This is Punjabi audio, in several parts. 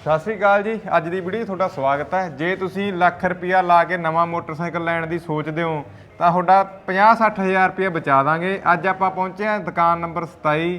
ਸਤਿ ਸ਼੍ਰੀ ਅਕਾਲ ਜੀ ਅੱਜ ਦੀ ਵੀਡੀਓ ਤੁਹਾਡਾ ਸਵਾਗਤ ਹੈ। ਜੇ ਤੁਸੀਂ ਲੱਖ ਰੁਪਇਆ ਲਾ ਕੇ ਨਵਾਂ ਮੋਟਰਸਾਈਕਲ ਲੈਣ ਦੀ ਸੋਚਦੇ ਹੋ ਤਾਂ ਤੁਹਾਡਾ 50-60 ਹਜ਼ਾਰ ਰੁਪਇਆ ਬਚਾ ਦਾਂਗੇ। ਅੱਜ ਆਪਾਂ ਪਹੁੰਚੇ ਹਾਂ ਦੁਕਾਨ ਨੰਬਰ 27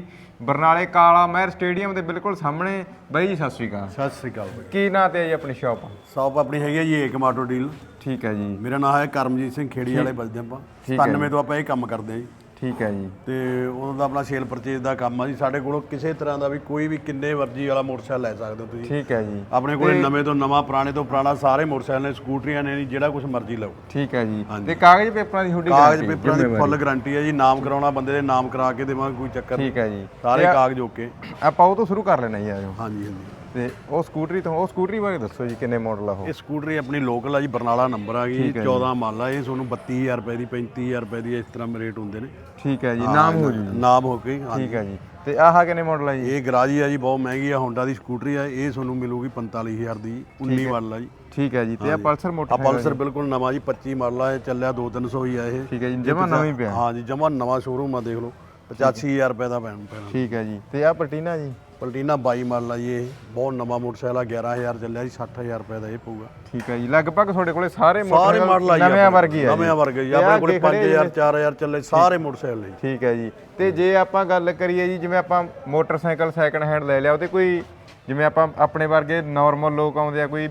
ਬਰਨਾਲੇ ਕਾਲਾ ਮਹਿਰ ਸਟੇਡੀਅਮ ਦੇ ਬਿਲਕੁਲ ਸਾਹਮਣੇ। ਬਾਈ ਜੀ ਸਤਿ ਸ਼੍ਰੀ ਅਕਾਲ। ਸਤਿ ਸ੍ਰੀ ਅਕਾਲ ਬਾਈ। ਕੀ ਨਾਂ ਤੇ ਹੈ ਜੀ ਆਪਣੀ ਸ਼ਾਪ? ਸ਼ਾਪ ਆਪਣੀ ਹੈਗੀ ਹੈ ਜੀ ਏਕ ਮਾਟੋ ਡੀਲ। ਠੀਕ ਹੈ ਜੀ। ਮੇਰਾ ਨਾਮ ਹੈ ਕਰਮਜੀਤ ਸਿੰਘ ਖੇੜੀ ਵਾਲੇ ਬਲਦੇ ਆਪਾਂ ਠੀਕ ਹੈ 97 ਤੋਂ ਆਪਾਂ ਇਹ ਕੰਮ ਕਰਦੇ ਹਾਂ ਜੀ। ਠੀਕ ਹੈ ਜੀ। ਤੇ ਉਹਨਾਂ ਦਾ ਆਪਣਾ ਸੇਲ ਪਰਚੇਜ਼ ਦਾ ਕੰਮ ਆ ਜੀ। ਸਾਡੇ ਕੋਲੋਂ ਕਿਸੇ ਤਰ੍ਹਾਂ ਦਾ ਵੀ ਕੋਈ ਵੀ ਕਿੰਨੇ ਵਰਜੀ ਵਾਲਾ ਮੋਟਰਸਾਈਕਲ ਲੈ ਸਕਦੇ ਹੋ ਤੁਸੀਂ। ਠੀਕ ਹੈ ਜੀ। ਆਪਣੇ ਕੋਲੇ ਨਵੇਂ ਤੋਂ ਨਵਾਂ ਪੁਰਾਣੇ ਤੋਂ ਪੁਰਾਣਾ ਸਾਰੇ ਮੋਟਰਸਾਈਕਲ ਨੇ ਸਕੂਟਰੀਆਂ ਨੇ ਜੀ, ਜਿਹੜਾ ਕੁਝ ਮਰਜ਼ੀ ਲਓ। ਠੀਕ ਹੈ ਜੀ। ਤੇ ਕਾਗਜ਼ ਪੇਪਰਾਂ ਦੀ ਤੁਹਾਡੀ ਕਾਗਜ਼? ਪੇਪਰਾਂ ਦੀ ਫੁੱਲ ਗਾਰੰਟੀ ਹੈ ਜੀ। ਨਾਮ ਕਰਾਉਣਾ ਬੰਦੇ ਦੇ ਨਾਮ ਕਰਾ ਕੇ ਦੇਵਾਂਗੇ ਕੋਈ ਚੱਕਰ ਨਹੀਂ ਠੀਕ ਹੈ ਜੀ। ਸਾਰੇ ਕਾਗਜ਼ ਓਕੇ। ਆਪਾਂ ਉਹ ਤੋਂ ਸ਼ੁਰੂ ਕਰ ਲੈਣਾ ਜੀ ਆਜੋ ਹਾਂਜੀ ਹਾਂਜੀ। ਤੇ ਉਹ ਸਕੂਟਰੀ ਤੋਂ ਉਹ ਸਕੂਟਰੀ ਬਾਰੇ ਦੱਸੋ ਜੀ ਕਿੰਨੇ ਮਾਡਲ ਆ ਉਹ? ਇਹ ਸਕੂਟਰੀ ਆਪਣੀ ਲੋਕਲ ਆ ਜੀ ਬਰਨਾਲਾ ਨੰਬਰ ਆ ਗਈ 14 ਮਾਲਾ ਇਹ ਤੁਹਾਨੂੰ 32000 ਰੁਪਏ ਦੀ 35000 ਰੁਪਏ ਦੀ ਇਸ ਤਰ੍ਹਾਂ ਰੇਟ ਹੁੰਦੇ ਨੇ। ਠੀਕ ਹੈ ਜੀ ਨਾਮ ਹੋ ਜੂ। ਨਾਮ ਹੋ ਕੇ ਠੀਕ ਹੈ ਜੀ। ਤੇ ਆਹ ਕਿੰਨੇ ਮਾਡਲ ਆ ਜੀ? ਇਹ ਗਰਾਜੀ ਆ ਜੀ ਬਹੁਤ ਮਹਿੰਗੀ ਆ ਹੋਂਡਾ ਦੀ ਸਕੂਟਰੀ ਆ ਇਹ ਤੁਹਾਨੂੰ ਮਿਲੂਗੀ 45000 ਦੀ 19 ਮਾਡਲ ਆ ਜੀ। ਠੀਕ ਹੈ ਜੀ ਤੇ ਆ ਪਲਸਰ ਆ ਮੋਟਰ ਪਲਸਰ ਬਿਲਕੁਲ ਨਵਾਂ ਜੀ 25 ਮਾਡਲ ਆ ਇਹ ਚੱਲਿਆ 2-300 ਹੀ ਆ ਇਹ। ਠੀਕ ਹੈ ਜੀ ਜਮਾ ਨਵੀਂ ਪਿਆ। ਹਾਂ ਜੀ ਜਮਾ ਨਵਾਂ ਸ਼ੋਰੂਮ ਆ ਦੇਖ ਲਓ 85000 ਰੁਪਏ ਦਾ ਪੈਣ ਪੈਣਾ। ਠੀਕ ਹੈ ਜੀ ਤੇ ਆ ਪਲਟੀਨਾ ਜੀ? ਪਲਟੀਨਾ 22 ਮਾਡਲ ਆ ਜੀ ਇਹ। ਬਹੁਤ ਨਵਾਂ ਮੋਟਰਸਾਈਕਲ ਆ 11000 ਚੱਲਿਆ ਜੀ 60000 ਰੁਪਏ ਦਾ ਇਹ ਪਊਗਾ। ਠੀਕ ਹੈ ਜੀ ਲਗਭਗ ਤੁਹਾਡੇ ਕੋਲੇ ਸਾਰੇ ਸਾਰੇ ਮਾਡਲ ਆ ਜੀ ਨਵੇਂ ਵਰਗੀ ਆ ਨਵੇਂ ਵਰਗੇ ਜੀ ਆਪਣੇ ਕੋਲੇ ਅੱਗੇ ਖੜੇ 5000 4000 ਚੱਲੇ ਸਾਰੇ ਮੋਟਰਸਾਈਕਲ ਨੇ। ਠੀਕ ਹੈ ਜੀ। ਤੇ ਜੇ ਆਪਾਂ ਗੱਲ ਕਰੀਏ ਜੀ ਜਿਵੇਂ ਆਪਾਂ ਮੋਟਰਸਾਈਕਲ ਸੈਕੰਡ ਹੈਂਡ ਲੈ ਲਿਆ ਉਹਦੇ ਕੋਈ ਜਿਵੇਂ ਆਪਾਂ ਆਪਣੇ ਵਰਗੇ ਨਾਰਮਲ ਲੋਕ ਆਉਂਦੇ ਆ ਕੋਈ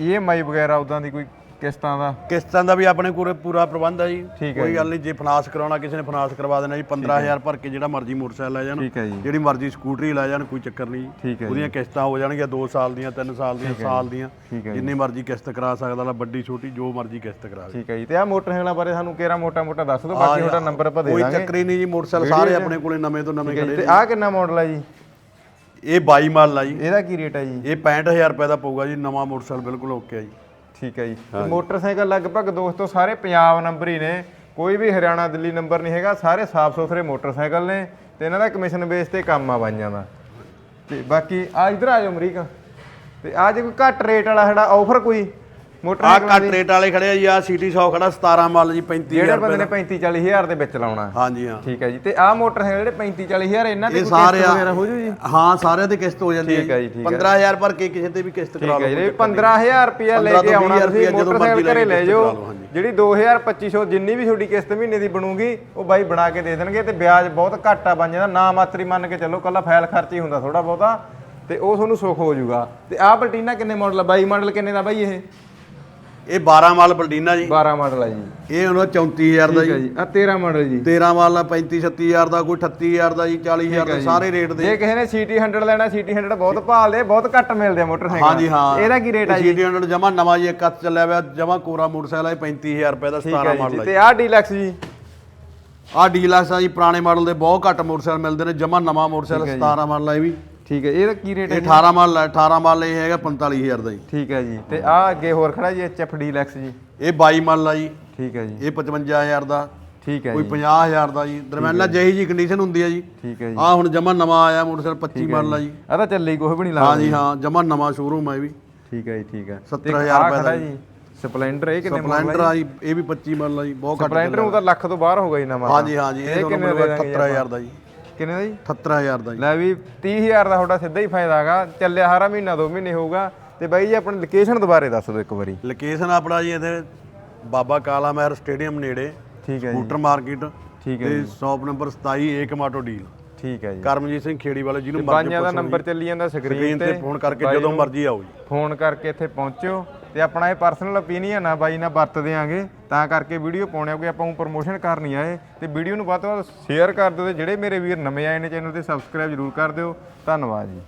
ਈਐਮਆਈ ਵਗੈਰਾ ਉਦਾਂ ਦੀ ਕੋਈ ਕਿਸ਼ਤਾਂ ਦਾ? ਕਿਸ਼ਤਾਂ ਦਾ ਵੀ ਆਪਣੇ ਕੋਲੇ ਪੂਰਾ ਪ੍ਰਬੰਧ ਆ ਜੀ। ਹੈ ਕੋਈ ਗੱਲ ਨਹੀਂ ਜੇ ਫਾਈਨਾਂਸ ਕਰਾਉਣਾ ਕਿਸੇ ਨੇ ਫਾਈਨਾਂਸ ਕਰਵਾ ਦੇਣਾ ਜੀ 15000 ਭਰ ਕੇ ਜਿਹੜਾ ਮਰਜ਼ੀ ਮੋਟਰਸਾਈਕਲ ਲੈ ਜਾਣ ਹੈ ਜਿਹੜੀ ਮਰਜ਼ੀ ਸਕੂਟਰੀ ਲੈ ਜਾਣ ਕੋਈ ਚੱਕਰ ਨਹੀਂ ਹੈ ਉਹਦੀਆਂ ਕਿਸ਼ਤਾਂ ਹੋ ਜਾਣਗੀਆਂ 2 ਸਾਲ ਦੀਆਂ 3 ਸਾਲ ਦੀਆਂ ਸਾਲ ਦੀਆਂ। ਹੈ ਜਿੰਨੀ ਮਰਜ਼ੀ ਕਿਸ਼ਤ ਕਰਾ ਸਕਦਾ ਲਾ ਵੱਡੀ ਛੋਟੀ ਜੋ ਮਰਜ਼ੀ ਕਿਸ਼ਤ ਕਰਾ ਠੀਕ ਹੈ ਜੀ। ਤੇ ਆ ਮੋਟਰਸਾਈਕਲਾਂ ਬਾਰੇ ਸਾਨੂੰ ਕਿਹੜਾ ਮੋਟਾ ਮੋਟਾ ਦੱਸ ਦਿਓ ਬਾਕੀ ਤੁਹਾਡਾ ਨੰਬਰ ਆਪਾਂ ਦੇ ਕੋਈ ਦਾਂਗੇ। ਚੱਕਰ ਹੀ ਨਹੀਂ ਜੀ ਮੋਟਰਸਾਈਕਲ ਸਾਰੇ ਆਪਣੇ ਕੋਲੇ ਨਵੇਂ ਤੋਂ ਨਵੇਂ ਖੜੇ ਤੇ ਆ ਕਿੰਨਾ ਮਾਡਲ ਆ ਜੀ? ਇਹ 22 ਮਾਡਲ ਆ ਜੀ। ਇਹਦਾ ਕੀ ਰੇਟ ਹੈ ਜੀ? ਇਹ 65000 ਰੁਪਏ ਦਾ ਪਊਗਾ ਜੀ ਨਵਾਂ ਮੋਟਰਸਾਈਕਲ ਬਿਲਕੁਲ ਓਕੇ ਆ ਜੀ। ਠੀਕ ਹੈ ਜੀ। ਤੇ ਮੋਟਰਸਾਈਕਲ ਲਗਭਗ ਦੋਸਤੋ ਸਾਰੇ ਪੰਜਾਬ ਨੰਬਰ ਹੀ ਨੇ। ਕੋਈ ਵੀ ਹਰਿਆਣਾ ਦਿੱਲੀ ਨੰਬਰ ਨਹੀਂ ਹੈਗਾ। ਸਾਰੇ ਸਾਫ਼ ਸੁਥਰੇ ਮੋਟਰਸਾਈਕਲ ਨੇ ਤੇ ਇਹਨਾਂ ਦਾ ਕਮਿਸ਼ਨ ਬੇਸ ਤੇ ਕੰਮ ਆ ਬਾਈਆਂ ਦਾ। ਤੇ ਬਾਕੀ ਆ ਇਧਰ ਆ ਜਾਓ ਅਮਰੀਕਾ। ਤੇ ਆ ਜੇ ਕੋਈ ਘੱਟ ਰੇਟ ਵਾਲਾ ਸਾਡਾ ਆਫਰ ਕੋਈ? ਆ ਘੱਟ ਰੇਟ ਵਾਲੇ ਖੜੇ ਆ ਜੀ ਆ ਸਿਟੀ 100 ਖੜਾ 17 ਮਾਡਲ ਜੀ 35000 ਜਿਹੜੇ ਬੰਦੇ ਨੇ 35 40 ਹਜ਼ਾਰ ਦੇ ਵਿੱਚ ਲਾਉਣਾ। ਹਾਂਜੀ ਹਾਂ। ਠੀਕ ਹੈ ਜੀ ਤੇ ਆ ਮੋਟਰਸਾਈਕਲ ਜਿਹੜੇ 35 40 ਹਜ਼ਾਰ ਇਹਨਾਂ ਸਾਰੇ ਕਿਸ਼ਤ ਵਗੈਰਾ ਹੋ ਜੂ ਜੀ? ਹਾਂ ਸਾਰਿਆਂ ਦੀ ਕਿਸ਼ਤ ਹੋ ਜਾਂਦੀ ਠੀਕ ਹੈ ਜੀ, ਠੀਕ ਹੈ। 15000 ਭਰ ਕੇ ਕਿਸੇ ਤੇ ਵੀ ਕਿਸ਼ਤ ਕਰਾ ਠੀਕ ਹੈ ਲਓ ਜਿਹੜੇ 15000 ਰੁਪਿਆ ਲੈ 15 ਕੇ ਤੋਂ ਆਉਣਾ 20,000 ਤੁਸੀਂ ਮੋਟਰਸਾਈਕਲ ਘਰੇ ਲੈ ਜਾਓ। ਲਓ। ਜਿਹੜੀ 2000 2500 ਜਿੰਨੀ ਵੀ ਤੁਹਾਡੀ ਕਿਸ਼ਤ ਮਹੀਨੇ ਦੀ ਬਣੂਗੀ ਉਹ ਬਾਈ ਬਣਾ ਕੇ ਦੇ ਦੇਣਗੇ ਤੇ ਵਿਆਜ ਬਹੁਤ ਘੱਟ ਆ ਬਣ ਜਾਂਦਾ ਨਾ ਮਾਤਰੀ ਮੰਨ ਕੇ ਚੱਲੋ ਕੱਲਾ ਫਾਈਲ ਖਰਚ ਹੀ ਹੁੰਦਾ ਥੋੜਾ ਬਹੁਤਾ ਤੇ ਉਹ ਤੁਹਾਨੂੰ ਸੁੱਖ ਹੋ ਜਾਊਗਾ। ਤੇ ਆਹ ਪਲਟੀਨਾ ਕਿੰਨੇ ਮਾਡਲ ਆ? 22 ਮਾਡਲ ਕਿੰਨੇ ਦਾ ਬਾਈ ਇਹ? ਇਹ 12 ਮਾਡਲ ਬਲਡੀਨਾ ਜੀ। 12 ਮਾਡਲ ਆ ਜੀ। ਇਹ ਉਹਨਾਂ 34000 ਦਾ ਠੀਕ ਹੈ ਜੀ। ਜੀ। ਆ 13 ਮਾਡਲ ਜੀ। 13 ਮਾਡਲ ਆ 35 36000 ਦਾ ਕੋਈ 38000 ਦਾ ਜੀ 40000 ਦਾ ਸਾਰੇ ਰੇਟ ਦੇ। ਜੇ ਕਿਸੇ ਨੇ ਸੀਟੀ 100 ਲੈਣਾ ਸੀਟੀ 100 ਬਹੁਤ ਭਾਲਦੇ ਆ, ਬਹੁਤ ਘੱਟ ਮਿਲਦੇ ਆ ਮੋਟਰਸਾਈਕਲ। ਹਾਂਜੀ ਹਾਂ। ਇਹਦਾ ਕੀ ਰੇਟ ਆ ਜੀ? ਜੀ 100 ਜਮਾ ਨਵਾਂ ਜੀ ਇੱਕ ਹੱਥ ਚੱਲਿਆ ਹੋਇਆ ਜਮਾ ਕੋਰਾ ਮੋਟਰਸਾਈਕਲ ਹੈ 35000 ਰੁਪਏ ਦਾ ਠੀਕ 17 ਹੈ ਮਾਡਲ ਜੀ। ਤੇ ਆਹ ਡੀਲਕਸ ਜੀ। ਆ ਡੀਲਕਸ ਆ ਜੀ ਪੁਰਾਣੇ ਮਾਡਲ ਦੇ ਬਹੁਤ ਘੱਟ ਮੋਟਰਸਾਈਕਲ ਮਿਲਦੇ ਨੇ ਜਮਾ ਨਵਾਂ ਮੋਟਰਸਾਈਕਲ 17 ਮਾਡਲ ਹੈ ਇਹ ਵੀ। ਠੀਕ ਹੈ ਇਹਦਾ ਕੀ ਰੇਟ ਹੈ ਇਹ 18 ਮਾਡਲ ਹੈ 18 ਮਾਡਲ ਇਹ ਹੈਗਾ 45000 ਦਾ ਜੀ। ਠੀਕ ਹੈ ਜੀ ਤੇ ਆ ਅੱਗੇ ਹੋਰ ਖੜਾ ਜੀ ਐਚਐਫ ਡੀਲਕਸ ਜੀ। ਇਹ 22 ਮਾਡਲ ਆ ਜੀ। ਠੀਕ ਹੈ ਜੀ। ਇਹ 55000 ਦਾ। ਠੀਕ ਹੈ ਕੋਈ ਜੀ। 50000 ਦਾ ਜੀ। ਦਰਮਿਆਨਾ ਜਿਹੀ ਜੀ ਕੰਡੀਸ਼ਨ ਹੁੰਦੀ ਆ ਜੀ। ਠੀਕ ਹੈ ਜੀ। ਆ ਹੁਣ ਜਮਾ ਨਵਾਂ ਆਇਆ ਮੋਟਰਸਾਈਕਲ 25 ਮਾਡਲ ਆ ਜੀ। ਆ ਤਾਂ ਚੱਲੀ ਕੁਛ ਵੀ ਨਹੀਂ ਲੱਗਦਾ ਹਾਂ ਜੀ ਹਾਂ ਜਮਾ ਨਵਾਂ ਸ਼ੋਰੂਮ ਆ ਇਹ ਵੀ। ਠੀਕ ਹੈ ਜੀ ਠੀਕ ਹੈ। 70000 ਰੁਪਏ ਦਾ ਜੀ। ਸਪਲੈਂਡਰ ਇਹ ਕਿੰਨੇ ਸਪਲੈਂਡਰ ਆ ਜੀ? ਇਹ ਵੀ 25 ਮਾਡਲ ਆ ਜੀ ਬਹੁਤ ਘੱਟ ਸਪਲੈਂਡਰ ਉਹ ਤਾਂ ਲੱਖ ਤੋਂ ਬਾਹਰ ਹੋ ਗਈ ਨਵਾਂ। ਹਾਂ ਜੀ ਹਾਂ ਜੀ ਇਹ ਇਹ ਕਿੰਨੇ ਦੇ ਦਾਂਗੇ 78000 ਦਾ ਜੀ। ਕਿੰਨੇ ਦਾ ਜੀ? 78000 ਦਾ ਜੀ। ਲੈ ਵੀ 30000 ਦਾ ਤੁਹਾਡਾ ਸਿੱਧਾ ਹੀ ਫਾਇਦਾ ਹੈਗਾ। ਚੱਲਿਆ ਹਾਰਾ ਮਹੀਨਾ ਦੋ ਮਹੀਨੇ ਹੋਊਗਾ। ਤੇ ਬਾਈ ਜੀ ਆਪਣੀ ਲੋਕੇਸ਼ਨ ਦੁਬਾਰੇ ਦੱਸ ਦਿਓ ਇੱਕ ਵਾਰੀ। ਲੋਕੇਸ਼ਨ ਆਪਣਾ ਜੀ ਇੱਥੇ ਬਾਬਾ ਕਾਲਾ ਮਹਿਰ ਸਟੇਡੀਅਮ ਨੇੜੇ। ਠੀਕ ਹੈ ਜੀ। ਸਕੂਟਰ ਮਾਰਕੀਟ ਠੀਕ ਹੈ ਤੇ ਸ਼ਾਪ ਨੰਬਰ 27 ਏਕਮਾਟੋ ਡੀਲ ਠੀਕ ਹੈ ਜੀ। ਕਰਮਜੀਤ ਸਿੰਘ ਖੇੜੀ ਵਾਲੇ ਜਿਹਨੂੰ ਮਰਜ਼ੀ ਬਾਈਆਂ ਦਾ ਨੰਬਰ ਚੱਲੀ ਜਾਂਦਾ ਸਕਰੀਨ ਤੇ ਫੋਨ ਕਰਕੇ ਜਦੋਂ ਮਰਜ਼ੀ ਆਓ ਜੀ। ਫੋਨ ਕਰਕੇ ਇੱਥੇ ਪਹੁੰਚਿਓ। ਤੇ ਆਪਣਾ ਇਹ ਪਰਸਨਲ ਓਪੀਨੀਅਨ ਆ ਬਾਈ ਨਾਲ ਵਰਤ ਦਿਆਂਗੇ ਤਾਂ ਕਰਕੇ ਵੀਡੀਓ ਪਾਉਣੇ ਕਿ ਆਪਾਂ ਨੂੰ ਪ੍ਰੋਮੋਸ਼ਨ ਕਰਨੀ ਆਏ ਤੇ ਵੀਡੀਓ ਨੂੰ ਵੱਧ ਤੋਂ ਵੱਧ ਸ਼ੇਅਰ ਕਰ ਦਿਓ ਤੇ ਜਿਹੜੇ ਮੇਰੇ ਵੀਰ ਨਵੇਂ ਆਏ ਨੇ ਚੈਨਲ ਤੇ ਸਬਸਕ੍ਰਾਈਬ ਜ਼ਰੂਰ ਕਰ ਦਿਓ। ਧੰਨਵਾਦ ਜੀ।